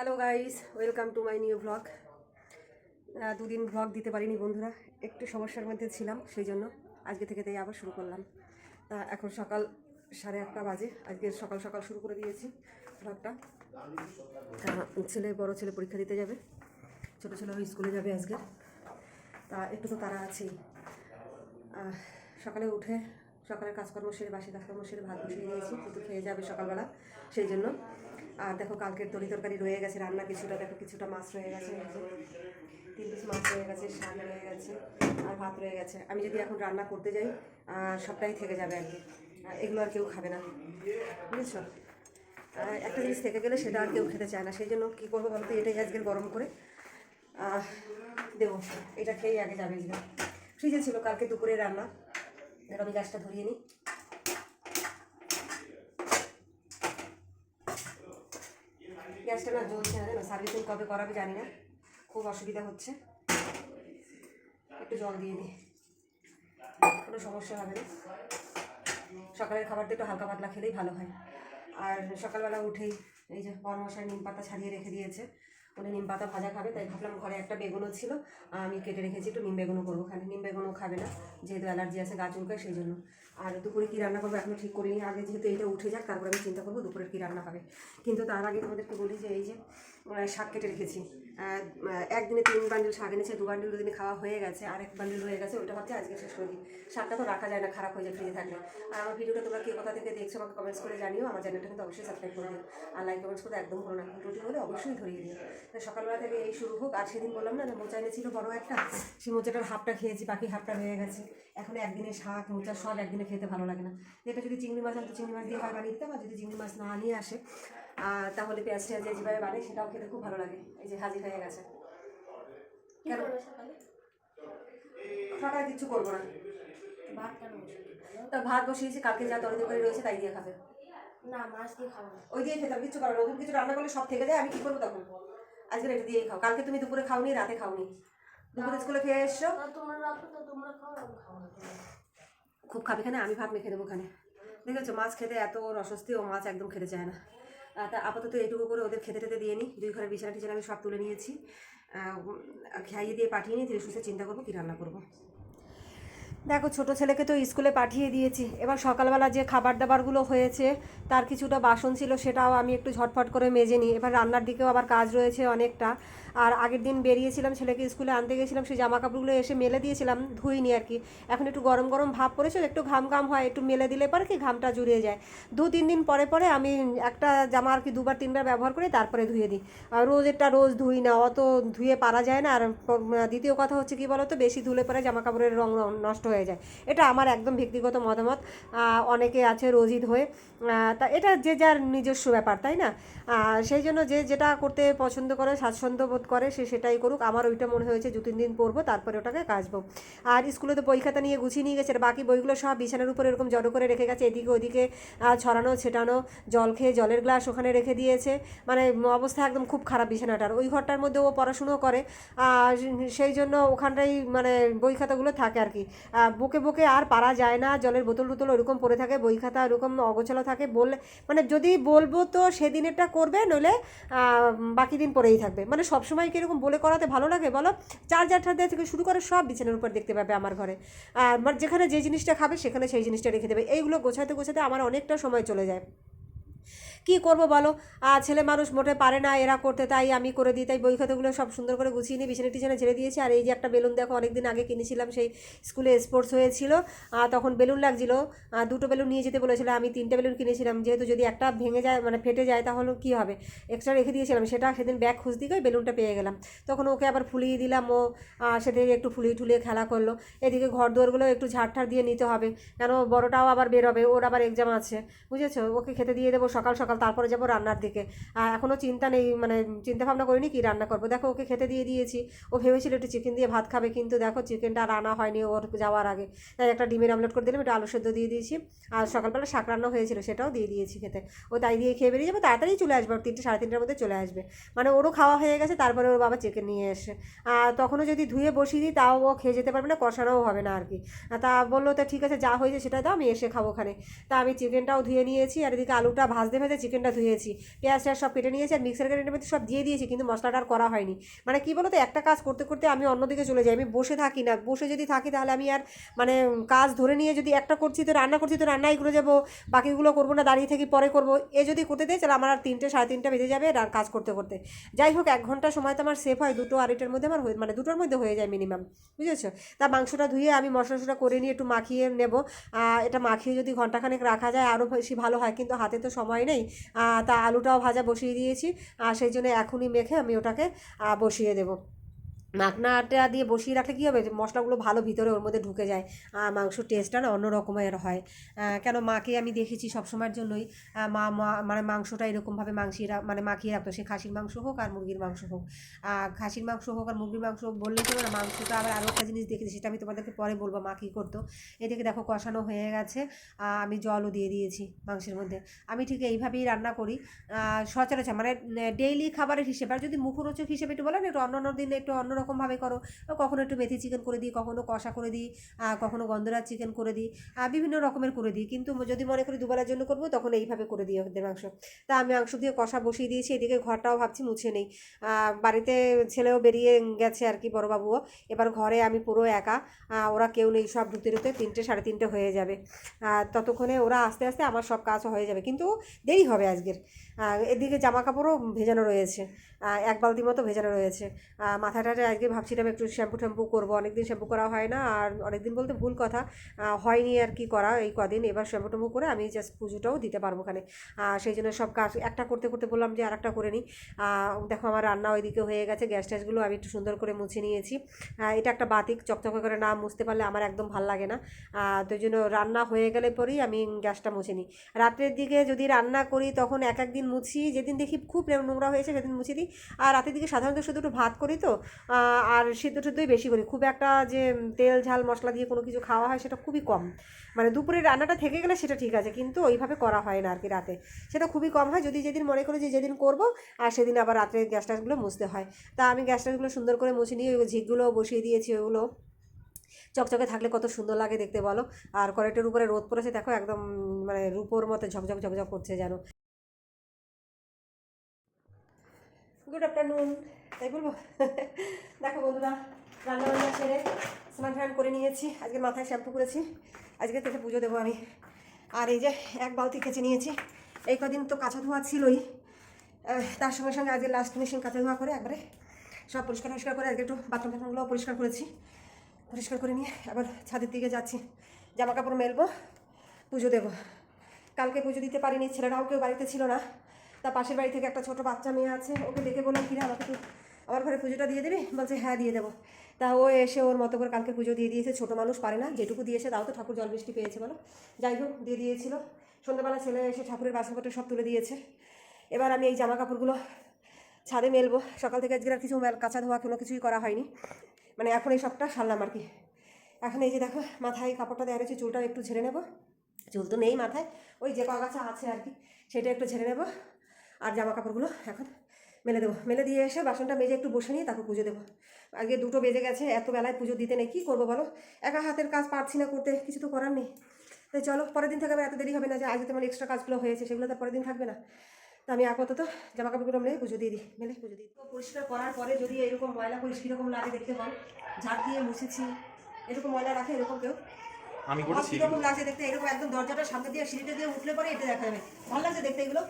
Hello guys welcome to my new blog দুদিন blog দিতে পারিনি বন্ধুরা। একটু সমস্যার মধ্যে ছিলাম, সেই জন্য আজকে থেকে তাই আবার শুরু করলাম। তা এখন সকাল সাড়ে আটটা বাজে। আজকে সকাল সকাল শুরু করে দিয়েছি ব্লগটা ছেলে, বড় ছেলে পরীক্ষা দিতে যাবে। ছোটো ছেলে ওই স্কুলে যাবে আজকে। তা একটু তো তারা আছেই। সকালে উঠে সকালের কাজকর্ম সেরে, বাসি কাজকর্ম সেরে, ভাত বসিয়ে দিয়েছি। কিন্তু খেয়ে যাবে সকালবেলা, সেই জন্য। আর দেখো কালকের তরি তরকারি রয়ে গেছে, রান্না কিছুটা, দেখো কিছুটা মাছ রয়ে গেছে তিন পিস মাছ রয়ে গেছে, শাক রয়ে গেছে আর ভাত রয়ে গেছে। আমি যদি এখন রান্না করতে যাই সবটাই থেকে যাবে আর কি। এগুলো আর কেউ খাবে না, বুঝেছ? একটা জিনিস থেকে গেলে সেটা আর কেউ খেতে চায় না, সেই জন্য কী করব বলতে, এটাই আজকে গরম করে। দেবো, এটা খেয়েই আগে যাবে ফ্রিজে ছিল কালকে দুপুরে রান্না আমি গ্যাসটা ধরিয়ে নিই। গ্যাসটা না জ্বলছে না, জানো? সার্ভিসিং কবে করাবে জানি না। খুব অসুবিধা হচ্ছে। একটু জল দিয়ে দিই। কোনো সমস্যা হবে না। সকালের খাবারটা একটু হালকা পাতলা খেলেই ভালো হয়। আর সকালবেলা উঠেই এই যে পরমশাই নিম পাতা ছাড়িয়ে রেখে দিয়েছে। উনি নিম পাতা ভাজা খাবে, তাই ভাবলাম ঘরে একটা বেগুনও ছিল আমি কেটে রেখেছি, একটু নিম বেগুনও করব খালি নিম বেগুনও খাবে না, যেহেতু অ্যালার্জি আছে গাছ উঠে সেই জন্য। আর দুপুরে কী রান্না করব এখনও ঠিক করিনি, আগে যেহেতু এটা উঠে যাক, তারপরে আমি চিন্তা করব দুপুরে কী রান্না হবে। কিন্তু তার আগে তোমাদেরকে বলি যে, এই যে শাক কেটে রেখেছি। একদিনে তিন বান্ডিল শাক এনেছে, দু বান্ডিল দুদিনে খাওয়া হয়ে গেছে আর এক বান্ডিল রয়ে গেছে ওইটা ভাবছি আজকে শেষ করে দিই। শাকটা তো রাখা যায় না, খারাপ হয়ে যায়, ফ্রিজে থাকলে। আর আমার ভিডিওটা তোমরা কে কোথা থেকে দেখছ আমাকে কমেন্টস করে জানিও, আমার চ্যানেলটা কিন্তু অবশ্যই সাবস্ক্রাইব করে দিও। আর লাইক কমেন্টস করতে একদম ভুলো না রুটি হলে অবশ্যই ধরিয়ে দিও। তো সকালবেলা থেকে এই শুরু হোক, আর সেদিন বললাম না মোচা এনেছিল বড় একটা, সেই মোচাটার হাফটা খেয়েছি, বাকি হাফটা রয়ে গেছে। এখন একদিনে শাক, মোচা সব একদিনে খেতে ভালো লাগে না। এটা যদি চিংড়ি মাছ আনতো, চিংড়ি মাছ দিয়ে হয় বানিয়ে দিতাম আর যদি চিংড়ি মাছ না নিয়ে আসে আহ, তাহলে পেঁয়াজ টেয়াজ যেভাবে বানাই সেটাও খেতে খুব ভালো লাগে। এই যে হাজির হয়ে গেছে। কেন? করবে সকালে? কিচ্ছু করব না। ভাত কেন তা ভাত বসিয়েছি কালকে যা তরি করে রয়েছে তাই দিয়ে খাবে। না মাছ দিয়ে খাব ওই দিয়ে খেতাম কিচ্ছু করো না নতুন কিছু রান্না করলে সব থেকে যায় আমি কি করব তখন? আজকে এটা দিয়েই খাও। কালকে তুমি দুপুরে খাওনি রাতে খাওনি। দুপুরে স্কুলে খেয়ে এসছো? খাব খুব খানে আমি ভাত মেখে দেবো খানে দেখেছ মাছ খেতে এত অস্বস্তি ও মাছ একদম খেতে চায় না। আপাতত এটুকু করে ওদের খেতে টেতে দিয়ে নিই দুই ঘরের বিছানা টিছানা আমি সব তুলে নিয়েছি। খাইয়ে দিয়ে পাঠিয়ে নিই ধীরে সুস্থে চিন্তা করব কী রান্না করব। দেখো, ছোট ছেলেকে তো স্কুলে পাঠিয়ে দিয়েছি। এবার সকালবেলা যে খাবার দাবারগুলো হয়েছে, তার কিছুটা বাসন ছিল, সেটাও আমি একটু ঝটফট করে মেজে নিই এবার রান্নার দিকেও আবার কাজ রয়েছে অনেকটা। আর আগের দিন বেরিয়েছিলাম ছেলেকে স্কুলে আনতে গেছিলাম, সেই জামা কাপড়গুলো এসে মেলে দিয়েছিলাম, ধুইনি আর কি। এখন একটু গরম গরম ভাব পড়েছে, একটু ঘাম ঘাম হয়, একটু মেলে দিলে পরে কি ঘামটা জুড়িয়ে যায়। দু তিন দিন পরে পরে আমি একটা জামা আর কি দুবার তিনবার ব্যবহার করে তারপরে ধুয়ে দিই। আর রোজেরটা রোজ ধুই না, অত ধুয়ে পারা যায় না। আর দ্বিতীয় কথা হচ্ছে কি বলতো, বেশি ধুলে পরে জামা কাপড়ের রং নষ্ট হয়ে যায়। এটা আমার একদম ব্যক্তিগত মতামত। অনেকে আছে রোজই ধোয়ে তা এটা যে যার নিজস্ব ব্যাপার, তাই না? সেই জন্য যে যেটা করতে পছন্দ করে, স্বাচ্ছন্দ্য বোধ করে, সে সেটাই করুক। আমার ওইটা মনে হয়েছে দু তিন দিন পরবো, তারপরে ওটাকে কাচবো। আর স্কুলে তো বই খাতা নিয়ে গুছিয়ে নিয়ে গেছে বাকি বইগুলো সব বিছানার উপরে এরকম জড়ো করে রেখে গেছে, এদিকে ওদিকে ছড়ানো, ছেটানো, জল খেয়ে জলের গ্লাস ওখানে রেখে দিয়েছে। মানে অবস্থা একদম খুব খারাপ বিছানাটার ওই ঘরটার মধ্যে ও পড়াশুনো করে। আর সেই জন্য ওখানটাই মানে বই খাতাগুলো থাকে আর কি। বুকে বুকে আর পারা যায় না, জলের বোতল টোতল ওরকম পড়ে থাকে, বই খাতা ওরকম অগোছালো থাকে, বললে মানে যদি বলব তো সেদিনেরটা করবে, নইলে বাকি দিন পরেই থাকবে। মানে সবসময় কি এরকম বলে করাতে ভালো লাগে? বলো। চার্জার ঠার্জার থেকে শুরু করে সব বিছানার উপর দেখতে পাবে আমার ঘরে। আর মানে যেখানে যে জিনিসটা খাবে, সেখানে সেই জিনিসটা রেখে দেবে। এইগুলো গোছাতে গোছাতে আমার অনেকটা সময় চলে যায়। কি করব বলো? ছেলে মানুষ মোটে পারে না, এরা করতে, তাই আমি করে দিই। তাই বই খাতাগুলো সব সুন্দর করে গুছিয়ে নিয়ে বিছানা টিছানা ঝেড়ে দিয়েছি। আর এই যে একটা বেলুন দেখো, অনেকদিন আগে কিনেছিলাম, সেই স্কুলে স্পোর্টস হয়েছিল। তখন বেলুন লাগছিল। দুটো বেলুন নিয়ে যেতে বলেছিল। আমি তিনটে বেলুন কিনেছিলাম। যেহেতু যদি একটা ভেঙে যায় মানে ফেটে যায়, তাহলে কি হবে? এক্সট্রা রেখে দিয়েছিলাম। সেটা সেদিন ব্যাগ খুঁজতে গিয়ে বেলুনটা পেয়ে গেলাম। তখন ওকে আবার ফুলিয়ে দিলাম ও। সেদিকে একটু ফুলিয়ে টুলিয়ে খেলা করল। এদিকে ঘর দুয়ারগুলো একটু ঝাড় দিয়ে নিতে হবে। কেন বড়টাও আবার বেরোবে, ওর আবার এক্সাম আছে। বুঝেছ? ওকে খেতে দিয়ে দেবো সকাল সকাল তারপরে যাব রান্নার দিকে। এখনও চিন্তা নেই মানে চিন্তা ভাবনা করিনি কি রান্না করব। দেখো, ওকে খেতে দিয়ে দিয়েছি। ও ভেবেছিল একটু চিকেন দিয়ে ভাত খাবে, কিন্তু দেখো চিকেনটা আর আনা হয়নি ওর যাওয়ার আগে। তাই একটা ডিমের আমলেট করে দিলাম, একটু আলু সেদ্ধ দিয়ে দিয়েছি। আর সকালবেলা শাক রান্না হয়েছিল, সেটাও দিয়ে দিয়েছি খেতে। ও তাই দিয়ে খেয়ে বেরিয়ে যাবে, তাড়াতাড়ি চলে আসবে তিনটে, সাড়ে তিনটার মধ্যে চলে আসবে। মানে ওরও খাওয়া হয়ে গেছে, তারপরে ওর বাবা চিকেন নিয়ে এসে। আর তখনও যদি ধুয়ে বসিয়ে দিই, তাও ও খেয়ে যেতে পারবে না, কষানোও হবে না আর কি। তা বলল, তো ঠিক আছে, যা হয়েছে সেটা দাও, আমি এসে খাব ওখানে। তা আমি চিকেনটাও ধুয়ে নিয়েছি, আর এদিকে আলুটা ভাজতে ভেজে চিকেনটা ধুয়েছি, পেঁয়াজ টেয়াজ সব কেটে নিয়েছি আর মিক্সার গ্রাইন্ডারের মধ্যে সব দিয়ে দিয়েছি, কিন্তু মশলাটা আর করা হয়নি। মানে কী বলো তো একটা কাজ করতে করতে আমি অন্যদিকে চলে যাই, আমি বসে থাকি না। বসে যদি থাকি তাহলে আমি আর মানে কাজ ধরে নিয়ে যদি একটা করছি তো রান্না করছি তো রান্নাই করে যাব, বাকিগুলো করব না, দাঁড়িয়ে থেকে পরে করব। এ যদি করতে দেয় তাহলে আমার আর তিনটে, সাড়ে তিনটা বেজে যাবে কাজ করতে করতে। যাই হোক, এক ঘণ্টা সময় তো আমার সেফ হয়, দুটো আড়াইটার মধ্যে আমার মানে দুটোর মধ্যে হয়ে যায় মিনিমাম বুঝেছ? তা মাংসটা ধুয়ে আমি মশলা করে নিয়ে একটু মাখিয়ে নেব। এটা মাখিয়ে যদি ঘন্টাখানেক রাখা যায় আরও বেশি ভালো হয়, কিন্তু হাতে তো সময় নেই। তা আলুটাও ভাজা বসিয়ে দিয়েছি আর সেই জন্য এখনই মেখে আমি ওটাকে বসিয়ে দেবো। মাখনাটা দিয়ে বসিয়ে রাখলে কী হবে? মশলাগুলো ভালো ভিতরে ওর মধ্যে ঢুকে যায়। আর মাংসর টেস্টটা না অন্য রকমের হয়। কেন মাকে আমি দেখেছি সবসময়ের জন্যই। মা মানে মাংসটা এরকমভাবে মাংসিয়ে মানে মাখিয়ে রাখতো। সে খাসির মাংস হোক আর মুরগির মাংস হোক। খাসির মাংস হোক আর মুরগির মাংস হোক বললেই তো না, মাংসটা আবার আরও একটা জিনিস দেখেছি সেটা আমি তোমাদেরকে পরে বলব মা কী করতো। এদিকে দেখো কষানো হয়ে গেছে। আমি জলও দিয়ে দিয়েছি মাংসের মধ্যে। আমি ঠিক এইভাবেই রান্না করি। সচরাচর মানে ডেইলি খাবারের হিসেবে, আর যদি মুখরোচক হিসেবে একটু বলেন, একটু অন্য অন্য দিনে একটু অন্যরকমভাবে করো। কখনো একটু মেথি চিকেন করে দিই, কখনো কষা করে দিই কখনো গন্ধরাজ চিকেন করে দিই বিভিন্ন রকমের করে দিই। কিন্তু যদি মনে করি দুবেলার জন্য করব, তখন এইভাবে করে দিই ওদের মাংস। তা আমি মাংস দিয়ে কষা বসিয়ে দিয়েছি, এদিকে ঘরটাও ভাবছি মুছে নেই। বাড়িতে ছেলেও বেরিয়ে গেছে আর কি, বড়োবাবুও। এবার ঘরে আমি পুরো একা। ওরা কেউ নেই, সব ঢুকতে ঢুকতে তিনটে, সাড়ে তিনটে হয়ে যাবে। ততক্ষণে ওরা আস্তে আস্তে আমার সব কাজও হয়ে যাবে। কিন্তু দেরি হবে আজকের। এদিকে জামা কাপড়ও ভেজানো রয়েছে। এক বালতি মতো ভেজানো রয়েছে। মাথাটা আজকে ভাবছিলাম একটু শ্যাম্পু ট্যাম্পু করব, অনেকদিন শ্যাম্পু করা হয় না, আর অনেকদিন বলতে ভুল কথা হয়নি আর কি করা এই কদিন, এবার শ্যাম্পু ট্যাম্পু করে আমি জাস্ট পুজোটাও দিতে পারব ওখানে। সেই জন্য সব কাজ একটা করতে করতে বললাম যে আরেকটা করে নিই। দেখো আমার রান্না ওইদিকে হয়ে গেছে, গ্যাস ট্যাসগুলো আমি একটু সুন্দর করে মুছে নিয়েছি। এটা একটা বাতিক, চকচকে করে না মুছতে পারলে আমার একদম ভালো লাগে না। তো জন্য রান্না হয়ে গেলে পরেই আমি গ্যাসটা মুছে নিই। রাত্রের দিকে যদি রান্না করি তখন এক একদিন মুছি, যেদিন দেখি খুব নোংরা হয়েছে সেদিন মুছে দিই। আর রাতের দিকে সাধারণত শুধু একটু ভাত করি তো আর সিদ্ধ টিদ্ধই বেশি করি। খুব একটা যে তেল, ঝাল, মশলা দিয়ে কোনো কিছু খাওয়া হয়, সেটা খুবই কম। মানে দুপুরে রান্নাটা থেকে গেলে সেটা ঠিক আছে, কিন্তু ওইভাবে করা হয় না আর কি রাতে। সেটা খুবই কম হয়। যদি যেদিন মনে করি যে, যেদিন করব, আর সেদিন আবার রাত্রে গ্যাস ট্যাসগুলো মুছতে হয়। তা আমি গ্যাস ট্যাসগুলো সুন্দর করে মুছে নিয়ে ওই ঝিকগুলো বসিয়ে দিয়েছি ওগুলো। চকচকে থাকলে কত সুন্দর লাগে দেখতে বলো। আর কড়াইটার উপরে রোদ পড়েছে, দেখো একদম মানে রূপোর মতো ঝকঝক ঝকঝক করছে যেন। Good afternoon. তাই বলব? দেখো বন্ধুরা রান্না বান্না সেরে স্নান টান করে নিয়েছি। আজকে মাথায় শ্যাম্পু করেছি। আজকে থেকে পুজো দেবো আমি। আর এই যে এক বালতি কেচে নিয়েছি। এই কদিন তো কাঁচা ধোয়া ছিলই। তার সঙ্গে সঙ্গে আজকে লাস্ট মেশিন কাঁচা ধোয়া করে একবারে সব পরিষ্কার পরিষ্কার করে আজকে একটু বাথরুম টাথরুমগুলো পরিষ্কার করেছি। পরিষ্কার করে নিয়ে আবার ছাদের দিকে যাচ্ছি। জামা কাপড় মেলবো, পুজো দেবো। কালকে পুজো দিতে পারিনি, ছেলেরাও কেউ বাড়িতে ছিল না। তা পাশের বাড়ি থেকে একটা ছোট বাচ্চা মেয়ে আছে, ওকে ডেকে বললাম, কিরে, আমাকে তুই আমার ঘরে পুজোটা দিয়ে দিবি? বলছে হ্যাঁ দিয়ে দেবো। তা ও এসে ওর মতো করে কালকে পুজো দিয়ে দিয়েছে, ছোটো মানুষ পারে না, যেটুকু দিয়েছে তাও তো ঠাকুর জল বৃষ্টি পেয়েছে বলো। যাই হোক, দিয়ে দিয়েছিল। সন্ধ্যাবেলা ছেলে এসে ঠাকুরের বাসনপত্র সব তুলে দিয়েছে। এবার আমি এই জামা কাপড়গুলো ছাদে মেলবো। সকাল থেকে আজকে আর কিছু কাঁচা ধোয়া কোনো কিছুই করা হয়নি। মানে এখন এই সবটা সারলাম আর কি। এখন এই যে দেখো, মাথায় কাপড়টা দেওয়া রয়েছে, চুলটাও একটু ঝেড়ে নেব। চুল তো নেই মাথায়, ওই যে কগাছা আছে আর কি, সেটা একটু ঝেড়ে নেব। আর জামা কাপড়গুলো এখন মেলে দেবো। মেলে দিয়ে এসে বাসনটা মেজে একটু বসে নিয়ে তারপর পুজো দেবো। আগে দুটো বেজে গেছে এত বেলায় পুজো দিতে নেই কী করব বলো? একা হাতের কাজ পারছি না করতে কিছু তো করার নেই। তাই চলো পরের দিন থেকে আবার এত দেরি হবে না যে আজ তোমার এক্সট্রা কাজগুলো হয়েছে সেগুলো তো পরের দিন থাকবে না। তো আমি আপাতত জামা কাপড়গুলো মেলে পুজো দিয়ে দিই মেলে পুজো দিই। তো পরিষ্কার করার পরে যদি এরকম ময়লা করিস কীরকম লাগে দেখতে পাও ঝাড় দিয়ে মুছেছি এরকম ময়লা রাখে এরকম কেউ? আমি আমার করেছি কীরকম লাগছে দেখতে? এরকম একদম দরজাটার সামনে দিয়ে সিঁড়িটা দিয়ে উঠলে পরে এটা দেখা যাবে। ভালো লাগছে দেখতে এগুলো?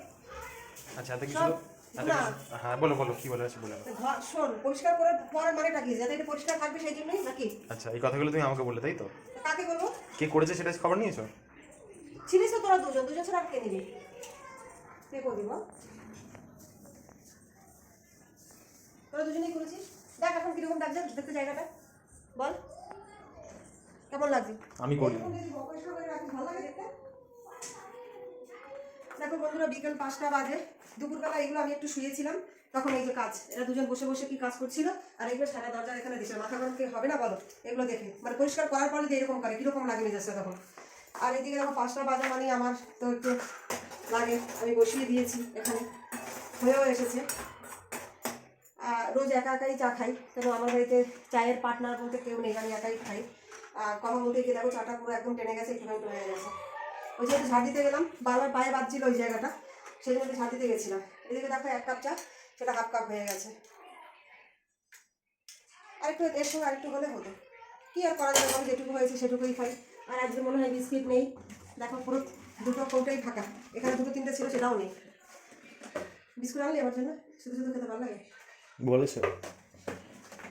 আচ্ছা এত কিছু সব না। হ্যাঁ বলো বলো কি বলে আছে বলে শোন পরিষ্কার করে মানেটা কি? যাতে এটা পরিষ্কার থাকবে সেই জন্যই নাকি? আচ্ছা এই কথাগুলো তুমি আমাকে বলে তাই তো? কাকে বলব কে করেছে সেটা খবর নিয়েছো? ছিলিস তো তোরা দুজন দুজন ছাড়া কে নিবি? কে বল? তোরা দুজনেই করেছিস? দেখ এখন কীরকম লাগছে দেখতে জায়গাটা। বল। কেমন লাগছে? আমি করি। ভালো লাগে দেখতে? দেখো বন্ধুরা বিকেল পাঁচটা বাজে, দুপুরবেলা এগুলো আমি একটু শুয়েছিলাম, তখন এই যে কাজ, এরা দুজন বসে বসে কি কাজ করছিল, আর এগুলো সারা দরজা এখানে দিচ্ছে মাথা গরম হবে না বলো? এগুলো দেখে মানে পরিষ্কার করার পরে যে এরকম করে, কীরকম লাগে মেজাজটা তখন। আর এদিকে দেখো পাঁচটা বাজা মানে আমার তো একটু লাগে, আমি বসিয়ে দিয়েছি এখানে, হয়েও এসেছে। রোজ একা একাই চা খাই, কেন আমার বাড়িতে চায়ের পার্টনার বলতে কেউ নেই, আমি একাই খাই। কথা বলতে গিয়ে দেখো চাটা পুরো একদম টেনে গেছে, একটুখানি হয়ে গেছে। ওই যে ঝাড় দিতে গেলাম বারবার পায়ে বাজছিল ওই জায়গাটা সেই জন্য ঝাঁট দিতে গেছিলাম। এদিকে দেখো এক কাপ চা সেটা হাফ কাপ হয়ে গেছে। আরেকটু এর সঙ্গে আরেকটু হলে হতো। কি আর করা যাবে যেটুকু হয়েছে সেটুকুই খাই। আর আজকে মনে হয় বিস্কিট নেই। দেখো পুরো দুটো কৌটাই ফাঁকা। এখানে দুটো তিনটে ছিল সেটাও নেই। বিস্কুট আনলি আমার জন্য? শুধু শুধু খেতে ভালো লাগে? বলেছে।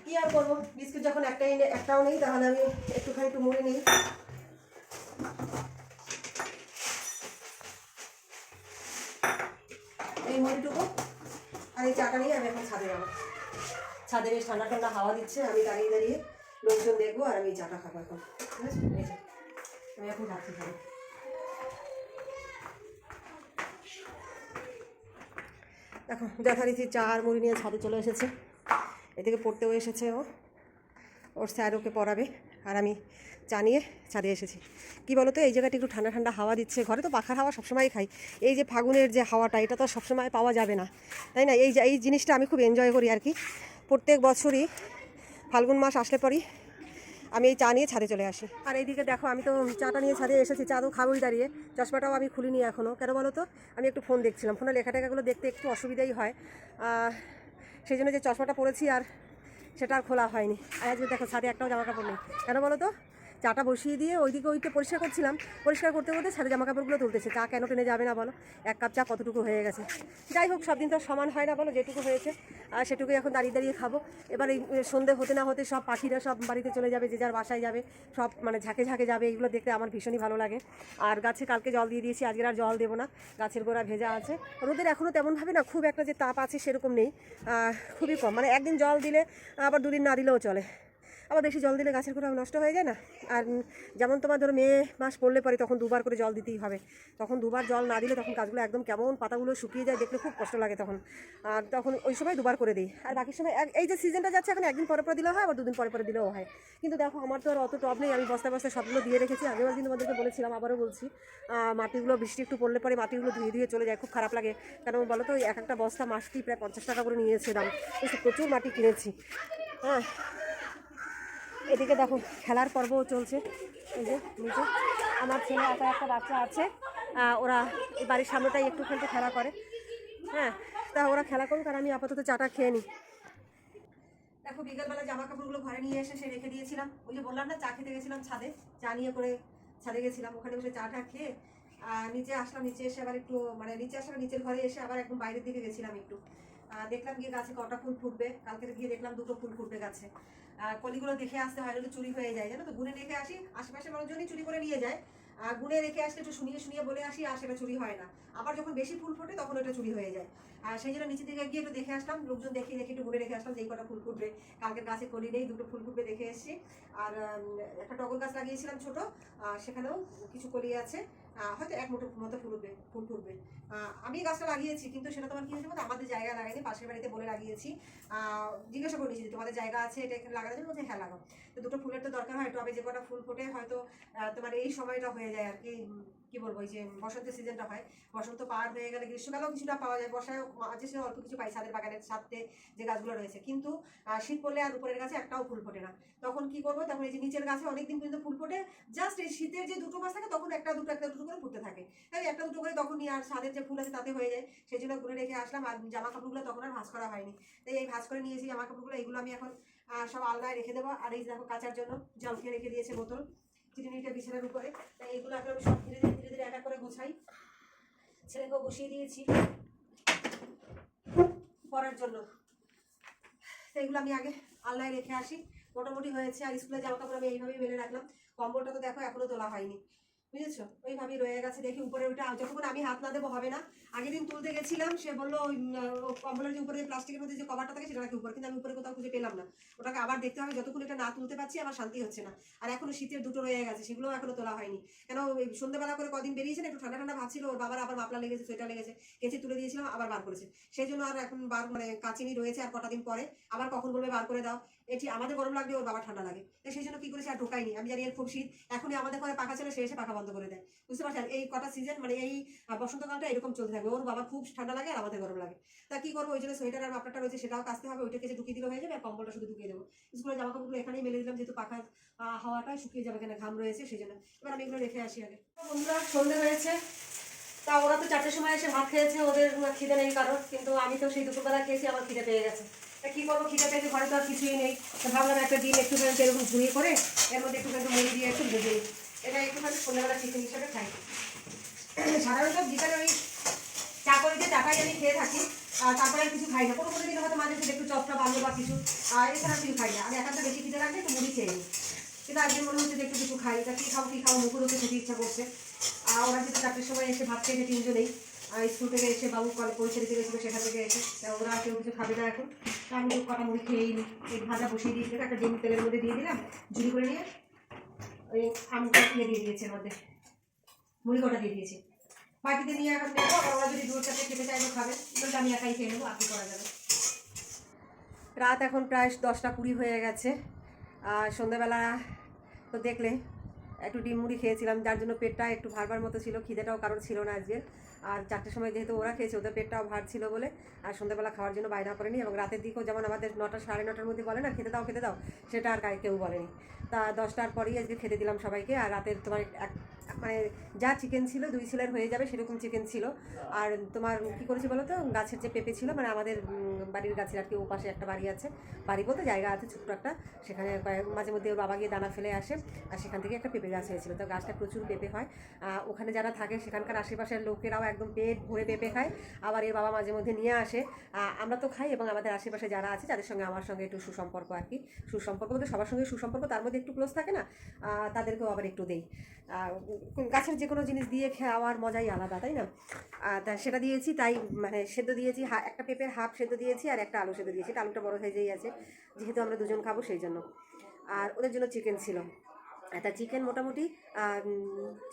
কি আর করব? বিস্কুট যখন একটাই একটাও নেই তাহলে আমি একটুখানি একটু মুড়ে নিই। এই মুড়িটুকু। আর এই চাটা নিয়ে আমি এখন ছাদে যাব। ছাদে বেশ ঠান্ডা ঠান্ডা হাওয়া দিচ্ছে, আমি দাঁড়িয়ে দাঁড়িয়ে লোকজন দেখব আর আমি চাটা খাব এখন। ঠিক আছে আমি এখন যাচ্ছি খাব দেখো যথারীতি চা আর মুড়ি নিয়ে ছাদে চলে এসেছে। এদিকে পড়তেও এসেছে ও। ওর স্যার ওকে পড়াবে। আর আমি চা নিয়ে ছাদে এসেছি। কি বলো তো এই জায়গাটা একটু ঠান্ডা ঠান্ডা হাওয়া দিচ্ছে। ঘরে তো পাখার হাওয়া সবসময় খাই। এই যে ফাগুনের যে হাওয়াটা, এটা তো সবসময় পাওয়া যাবে না। তাই না? এই এই জিনিসটা আমি খুব এনজয় করি আর কি। প্রত্যেক বছরই ফাল্গুন মাস আসলে পরই আমি এই চা নিয়ে ছাদে চলে আসি। আর এইদিকে দেখো, আমি তো চাটা নিয়ে ছাদে এসেছি। চা তো খাবোই দাঁড়িয়ে। চশমাটাও আমি খুলিনি এখনও কেন বলো তো আমি একটু ফোন দেখছিলাম। ফোনে লেখা টেখাগুলো দেখতে একটু অসুবিধাই হয়। সেই জন্য যে চশমাটা পরেছি আর সেটা আর খোলা হয়নি। আজকে দেখো ছাদে একটাও জামা কাপড় নেই। কেন বলো তো? চাটা বসিয়ে দিয়ে ওইদিকে ওইটা পরিষ্কার করছিলাম। পরিষ্কার করতে করতে ছাদে জামা কাপড়গুলো তুলতেছে। চা কেন টেনে যাবে না বলো? এক কাপ চা কতটুকু হয়ে গেছে? যাই হোক, সব দিন তো সমান হয় না বলো, যেটুকু হয়েছে। আর সেটুকুই এখন দাঁড়িয়ে দাঁড়িয়ে খাব। এবার এই সন্ধে হতে না হতে সব পাখিরা সব বাড়িতে চলে যাবে, যে যার বাসায় যাবে, সব মানে ঝাঁকে ঝাঁকে যাবে। এগুলো দেখতে আমার ভীষণই ভালো লাগে। আর গাছে কালকে জল দিয়ে দিয়েছি আজকের আর জল দেবো না। গাছের গোড়া ভেজা আছে। রোদের এখনও তেমনভাবে না খুব একটা যে তাপ আছে সেরকম নেই। খুবই কম। মানে একদিন জল দিলে, আবার দুদিন না দিলেও চলে। আবার বেশি জল দিলে গাছের গোড়া নষ্ট হয়ে যায় না। আর যেমন তোমার ধরো মে মাস পড়লে পরে তখন দুবার করে জল দিতেই হবে। তখন দুবার জল না দিলে তখন গাছগুলো একদম কেমন পাতাগুলো শুকিয়ে যায়, দেখলে খুব কষ্ট লাগে তখন। আর তখন ওই সময় দুবার করে দিই। আর বাকি সময় এই যে সিজনটা যাচ্ছে এখন একদিন পরে পরে দিলেও হয়, আবার দুদিন পরে পরে দিলেও হয়। কিন্তু দেখো, আমার তো আর অত টব নেই, আমি বস্তা বস্তা সবগুলো দিয়ে রেখেছি। আগের দিন তোমাদেরকে বলেছিলাম, আবারও বলছি। মাটিগুলো বৃষ্টি একটু পড়লে পরে মাটিগুলো ধুয়ে ধুয়ে চলে যায়, খুব খারাপ লাগে। কারণ বলো তো এক একটা বস্তা মাসটি প্রায় পঞ্চাশ টাকা করে নিয়েছে দাম প্রচুর মাটি কিনেছি। হ্যাঁ এদিকে দেখো খেলার পর্বও চলছে। এই যে নিচে আমার ছেলে একা একটা বাচ্চা আছে। ওরা বাড়ির সামনেটাই একটুখানি খেলা করে। হ্যাঁ তা ওরা খেলা করুক আর আমি আপাতত চাটা খেয়ে নিই। দেখো বিকেলবেলা জামা কাপড়গুলো ঘরে নিয়ে এসে সে রেখে দিয়েছিলাম। ওই যে বললাম না, চা খেতে গেছিলাম ছাদে। চা নিয়ে করে ছাদে গেছিলাম। ওখানে বসে চাটা খেয়ে নিচে আসলাম। নিচে এসে আবার একটু মানে নিচে আসলাম নিচের ঘরে এসে আবার একদম বাইরের দিকে গেছিলাম একটু। দেখলাম গিয়ে গাছে কটা ফুল ফুটবে। কালকে গিয়ে দেখলাম দুটো ফুল ফুটবে গাছে। কলিগুলো দেখে আসতে হয় নয়তো চুরি হয়ে যায়, জানো তো? গুনে রেখে আসি আশেপাশে মানুষজনই চুরি করে নিয়ে যায়। গুনে রেখে আসলে একটু শুনিয়ে শুনিয়ে বলে আসি, আর সেটা চুরি হয় না। আবার যখন বেশি ফুল ফোটে, তখন ওটা চুরি হয়ে যায়। আর সেই জন্য নিচে দিকে গিয়ে একটু দেখে আসলাম, লোকজন দেখে দেখে একটু গুনে রেখে আসলাম যে কটা ফুল ফুটবে। কালকের গাছে কলি নেই, দুটো ফুল ফুটবে দেখে এসেছি। আর একটা টগর গাছ লাগিয়েছিলাম ছোট সেখানেও কিছু কলি আছে। হয়তো এক মুঠো মতো ফুল উঠবে, ফুল ফুটবে। আমি গাছটা লাগিয়েছি, কিন্তু সেটা তোমার কি হয়েছে বলতো? আমাদের জায়গা লাগাইনি, পাশের বাড়িতে বলে লাগিয়েছি। জিজ্ঞাসা করে নিয়েছি তোমাদের জায়গা আছে, এটা এখানে লাগানোর জন্য? বলছে হ্যাঁ লাগাও। তো দুটো ফুলের তো দরকার হয়, টবে যে কটা ফুল ফোটে, হয়তো তোমার এই সময়টা হয়ে যায় আর কি কি বলব, এই যে বসন্তের সিজনটা হয়। বসন্ত পার হয়ে গেলে গ্রীষ্মকালেও কিছুটা পাওয়া যায়, বর্ষায় মাঝে সে অল্প কিছু পাই ছাদের বাগানের সাথে যে গাছগুলো রয়েছে। কিন্তু শীত পড়লে আর উপরের গাছে একটাও ফুল ফোটে না। তখন কি করব, তখন এই যে নিচের গাছে অনেকদিন পর্যন্ত ফুল ফোটে জাস্ট এই শীতের যে দুটো গাছ থাকে, তখন একটা দুটো একটা দুটো করে ফুটতে থাকে। তাই একটা দুটো করে তখন নিয়ে আর ছাদের যে ফুল আছে তাতে হয়ে যায়। সেই জন্য ঘুরে রেখে আসলাম, আর জামা কাপড়গুলো তখন আর ভাঁজ করা হয়নি। তাই এই ভাঁজ করে নিয়েছি জামা কাপড়গুলো এগুলো আমি এখন সব আলনায় রেখে দেবো। আর এই দেখো কাচার জন্য জল খেয়ে রেখে দিয়েছে বোতল, চিটিনিটা বিছানার উপরে। তাই এগুলো এখন আমি সব ধীরে ধীরে ধীরে ধীরে একা করে গোছাই। ছেলেকেও বসিয়ে দিয়েছি পরার জন্য। তো এগুলো আমি আগে আলনায় রেখে আসি। মোটামুটি হয়েছে, আর স্কুলে জামা কাপড় আমি এইভাবেই মেলে রাখলাম। কম্বলটা তো দেখো এখনও তোলা হয়নি। বুঝেছ? ওইভাবেই রয়ে গেছে দেখি উপরে ওইটা যতক্ষণ আমি হাত না দেবো হবে না। আগের দিন তুলতে গেছিলাম সে বলল ওই, কম্বলের যে উপরে প্লাস্টিকের মধ্যে যে কভারটা থাকে সেটা নাকি উপরে। কিন্তু আমি উপরে কোথাও খুঁজে পেলাম না। ওটাকে আবার দেখতে হবে যতক্ষণ এটা না তুলতে পারছি আমার শান্তি হচ্ছে না। আর এখনও শীতের দুটো রয়ে গেছে সেগুলোও এখনও তোলা হয়নি। কেন ওই সন্ধ্যেবেলা করে কদিন বেরিয়েছে না একটু ঠান্ডা ঠান্ডা ভাবছিল ওর বাবার আবার মাপলা লেগেছে সোয়েটার লেগেছে কেচে তুলে দিয়েছিলাম আবার বার করেছে। সেই জন্য আর এখন বার মানে কাচিনি রয়েছে আর কটা দিন পরে। আবার কখন বলবে বার করে দাও। এটি আমাদের গরম লাগবে ওর বাবা ঠান্ডা লাগে। সেই জন্য কি করেছে আর ঢোকাইনি আমি জানি এর খুব শীত। এখনই আমাদের ঘরে পাখা ছিল সে এসে পাখা বন্ধ করে দেয়। বুঝতে পারছেন? এই কটা সিজন মানে এই বসন্তকালটা এরকম চলতে থাকবে। ওর বাবা খুব ঠান্ডা লাগে আর আমাদের গরম লাগে। তা কি করব? ওই জন্য সোয়েটার আর মাপলাটা রয়েছে সেটাও কাচতে হবে। ওইটাকে যে ঢুকিয়ে দিলে হয়ে যাবে আর কম্বলটা শুধু ঢুকিয়ে দেবো। স্কুলের জামা কাপড়গুলো এখানেই মেলে দিলাম যেহেতু পাখার হাওয়াটাই শুকিয়ে যাবে এখানে ঘাম রয়েছে সেই জন্য। এবার আমি এগুলো রেখে আসি আগে। বন্ধুরা, সন্ধে হয়েছে। তা ওরা তো চারটের সময় এসে ভাত খেয়েছে, ওদের খিদে নেই কারণ কিন্তু আমি তো সেই দুপুরবেলা খেয়েছি, আমার খিদে পেয়ে গেছে। তা কী করব? খিদে পেয়েছে, ঘরে তো আর কিছুই নেই। ভাবলাম একটা ডিম একটুখানি এরকম করে, এর মধ্যে একটুখানি মুড়ি দিয়ে একটু ভেজে এটা একটুখানি সন্ধ্যাবেলা টিফিন হিসেবে খাই। সাধারণত বিকালে ওই চা করে দিয়ে চাটাই আমি খেয়ে থাকি। আর তারপরে কিছু খাই না। কোনো কোনো দিন হয়তো মাঝে একটু চপটা বাঁধলো বা কিছু। আর এছাড়া কিছু খাই না। আমি একান্ত বেশি খিদে রাখলে একটু মুড়ি খেয়ে নিই। কিন্তু আজকে মনে হচ্ছে যে একটু কিছু খাই। তা কী খাব কী খাব মুখগুলোকে খেতে ইচ্ছা করছে। আর ওরা যেহেতু চারটের সময় এসে ভাত খেয়েছে তিনজনেই স্কুল থেকে এসে বাবু পৌঁছে দিতে গেছিল সেখান থেকে এসে। ওরা কেউ কিছু খাবে না এখন। আমি কটা মুড়ি খেয়েই নিই এই ভাজা বসিয়ে দিয়েছিলাম একটা ডিম তেলের মধ্যে দিয়ে দিলাম। ঝুড়ি করে নিয়ে ওই আমটা দিয়ে দিয়ে দিয়েছে মধ্যে। মুড়ি কটা দিয়ে দিয়েছি। বাকিতে নিয়ে এখন নেব ওরা যদি দূর সাথে খেতে চাইব খাবে। বলতে আমি একাই খেয়ে নেব আপনি করা যাবে। রাত এখন প্রায় দশটা কুড়ি হয়ে গেছে। আর সন্ধ্যাবেলা তো দেখলে, একটু ডিম মুড়ি খেয়েছিলাম, যার জন্য পেটটা একটু ভারবার মতো ছিল, খিদেটাও কারোর ছিল না আজকে। আর চারটের সময় যেহেতু ওরা খেয়েছে, ওদের পেটটাও ভার ছিল বলে, আর সন্ধ্যাবেলা খাওয়ার জন্য বায়না করেনি এবং রাতের দিকেও যেমন আমাদের নটা, সাড়ে নটার মধ্যে বলে না, খেতে দাও খেতে দাও, সেটা আর কেউ বলেনি। তা দশটার পরেই আজকে খেতে দিলাম সবাইকে, আর রাতের তোমার এক মানে যা চিকেন ছিল, দুই ছেলের হয়ে যাবে, সেরকম চিকেন ছিল। আর তোমার কি করেছি বলো তো গাছের যে পেঁপে ছিল মানে আমাদের বাড়ির গাছের আর কি ও পাশে একটা বাড়ি আছে, বাড়ি বলতে জায়গা আছে ছোট্ট একটা। সেখানে মাঝে মধ্যে ওর বাবা গিয়ে দানা ফেলে আসে, আর সেখান থেকে একটা পেঁপে গাছ হয়েছিল। তো গাছটা প্রচুর পেঁপে হয়। ওখানে যারা থাকে, সেখানকার আশেপাশের লোকেরাও একদম পেট ভরে পেঁপে খায়। আবার এর বাবা মাঝে মধ্যে নিয়ে আসে। আমরা তো খাই এবং আমাদের আশেপাশে যারা আছে যাদের সঙ্গে আমার সঙ্গে একটু সুসম্পর্ক আর কি। সুসম্পর্ক বলতে সবার সঙ্গে সুসম্পর্ক, তার মধ্যে একটু ক্লোজ থাকে না তাদেরকেও আবার একটু দেই। গাছের যে কোনো জিনিস দিয়ে খাওয়ার মজাই আলাদা, তাই না? তা সেটা দিয়েছি, তাই মানে সেদ্ধ দিয়েছি একটা পেঁপের হাফ সেদ্ধ দিয়েছি আর একটা আলু সেদ্ধ দিয়েছি। আলুটা বড় সাইজেই আছে, যেহেতু আমরা দুজন খাব সেই জন্য। আর ওদের জন্য চিকেন ছিল। একটা চিকেন মোটামুটি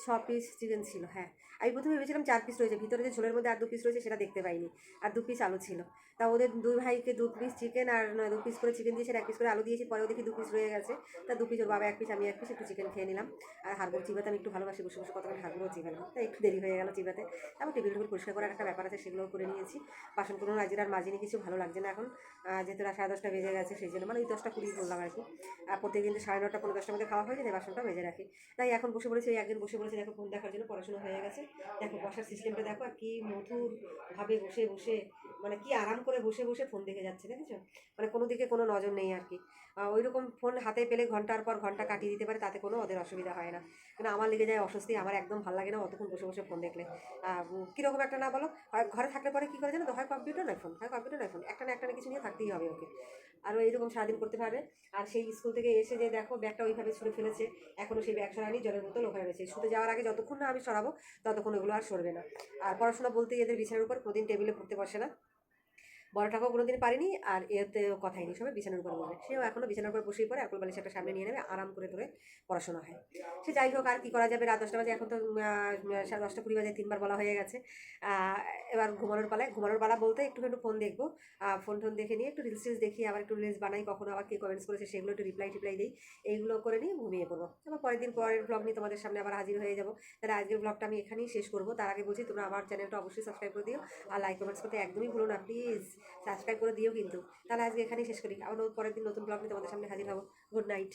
ছ পিস চিকেন ছিল হ্যাঁ। আমি প্রথমে ভেবেছিলাম চার পিস রয়েছে, ভিতরে যে ঝোলের মধ্যে আর দু পিস রয়েছে সেটা দেখতে পাইনি। আর দু পিস আলু ছিল। তা ওদের দুই ভাইকে দু পিস চিকেন আর দু পিস করে চিকেন দিয়েছে এক পিস করে আলু দিয়েছি, পরেও দেখি দু পিস রয়ে গেছে। তা দু পিস ওর বাবা এক পিস আমি এক পিস একটু চিকেন খেয়ে নিলাম। আর হাড়গুড় চিবাতে আমি একটু ভালোবাসি, বসে বসে কতক্ষণ হাড়গুড়ো চিবালাম তাই একটু দেরি হয়ে গেল চিবাতে। তারপর টেবিল টেবিল পরিষ্কার করার একটা ব্যাপার আছে, সেগুলোও করে নিয়েছি। বাসন কোনো আজকের আর মাজিনি, কিছু ভালো লাগছে না এখন। যেহেতু সাড়ে দশটা বেজে গেছে, সেই জন্য মানে ওই দশটা কুড়ি করলাম আর কি। আর প্রত্যেকদিন সাড়ে নটা, পনেরো দশটার মধ্যে খাওয়া হয়ে যায় বাসনটা বেজে রাখি। তাই এখন বসে পড়েছি, ওই একদিন বসে পড়েছি, দেখো ফোন দেখার জন্য পড়াশোনা হয়ে গেছে। দেখো বসার সিস্টেমটা দেখো, আর কি মধুরভাবে বসে বসে মানে কি আরাম করে বসে বসে ফোন দেখে যাচ্ছে, দেখেছ? মানে কোনো দিকে কোনো নজর নেই আর কি। ওই রকম ফোন হাতে পেলে ঘণ্টার পর ঘণ্টা কাটিয়ে দিতে পারে, তাতে কোনো ওদের অসুবিধা হয় না। কিন্তু আমার লেগে যায় অস্বস্তি, আমার একদম ভালো লাগে না অতক্ষণ বসে বসে ফোন দেখলে। কীরকম একটা না বলো? ঘরে থাকলে পরে কী করে জানো তো? হয় কম্পিউটার নয় ফোন হয় কম্পিউটার নয় ফোন একটা না একটা না কিছু নিয়ে থাকতেই হবে ওকে। আর এইরকম সারাদিন করতে পারবে। আর সেই স্কুল থেকে এসে যে দেখো ব্যাগটা ওইভাবে ছুঁড়ে ফেলেছে এখনও সেই ব্যাগ সরানি জলের বোতল ওখানে রয়েছে। শুতে যাওয়ার আগে যতক্ষণ না আমি সরাবো, ততক্ষণ ওগুলো আর সরবে না। আর পড়াশোনা বলতে এদের বিছানার উপর প্রতিদিন টেবিলে পড়তে বসে না। বড় ঠাকুর কোনোদিন পারিনি আর এতে কথাই নেই, সবাই বিছানার উপর বসে। সেও এখনও বিছানার উপর বসেই পড়ে আকল বালিশ একটা সামনে নিয়ে নেবে, আরাম করে ধরে পড়াশোনা হয়। সে যাই হোক, আর কী করা যাবে? রাত দশটা বাজে, এখন তো সাড়ে দশটা কুড়ি বাজে, তিনবার বলা হয়ে গেছে। এবার ঘুমানোর পালায়, ঘুমানোর পালা বলতে একটু একটু ফোন দেখব। ফোন টোন দেখে নিয়ে একটু রিলস টিলস দেখি, আবার একটু রিলস বানাই, কখনো আবার কে কমেন্টস করেছে সেগুলো একটু রিপ্লাই টিপ্লাই দিই। এইগুলো করে নিয়ে ঘুমিয়ে পড়ব। তারপর পরের দিন পরের ব্লগ নিয়ে তোমাদের সামনে আবার হাজির হয়ে যাব। তাহলে আজকের ব্লগটা আমি এখানেই শেষ করব। তার আগে বলছি, তোমরা আমার চ্যানেলটা অবশ্যই সাবস্ক্রাইব করে দিও। আর লাইক কমেন্টস করতে একদমই ভুলো না প্লিজ সাবস্ক্রাইব করে দিও কিন্তু। তাহলে আজকে এখানেই শেষ করি। আবার পরের দিন নতুন ব্লগ নিয়ে তোমাদের সামনে হাজির হব। Good night